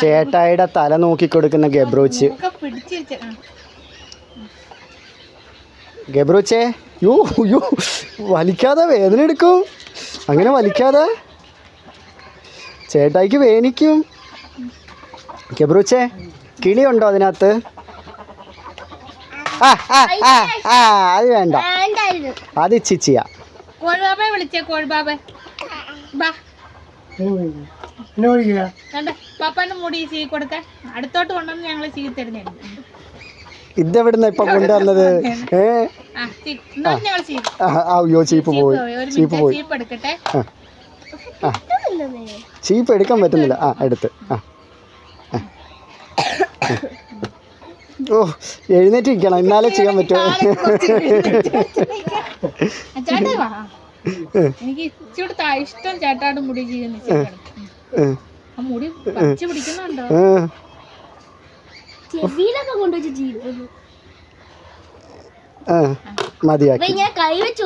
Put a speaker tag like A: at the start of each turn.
A: ചേട്ടായിയുടെ തല നോക്കി കൊടുക്കുന്ന ഗബ്രൂച്ച്. ഗബ്രൂച്ചേ യോ യോ വലിക്കാതെ വേദന എടുക്കും. അങ്ങനെ വലിക്കാതെ. ചേട്ടായിക്ക് വേനിക്കും. ഗബ്രൂച്ചേ കിളിയുണ്ടോ അതിനകത്ത്? ആ ആ ആ ആ അത് വേണ്ട. അത് ഇച്ചിച്ചിയാ.
B: കോഴിബാബയെ വിളിച്ചേ കോഴിബാബെ. ബാ. കണ്ട പാപ്പാന്റെ മുടി ചീ അടുത്തോട്ട് കൊണ്ടുവന്ന് ചീ
A: ഇതെവിടുന്ന ഇപ്പൊ കൊണ്ടുവന്നത്? ഏ? അയ്യോ ചീപ്പ് പോയി. ചീപ്പ് പോയി.
B: ചീപ്പ്
A: എടുക്കാൻ പറ്റുന്നില്ല. ആ എടുത്ത്. ആ. ആ. ഓ എഴുന്നേറ്റ് ഇരിക്കണം എന്നാലേ ചെയ്യാൻ പറ്റുമോ
B: എനിക്ക് ഇച്ചിരി താ- ഇഷ്ടം ചേട്ടാട് മുടി ചെയ്യുന്ന മുടി പച്ച പിടിക്കുന്നുണ്ടോ.
C: ചെവിയിലൊക്കെ കൊണ്ടുവച്ച് ജീവിക്കുന്നു
A: മതിയാക്കി.
C: ഞാൻ കൈ വെച്ച്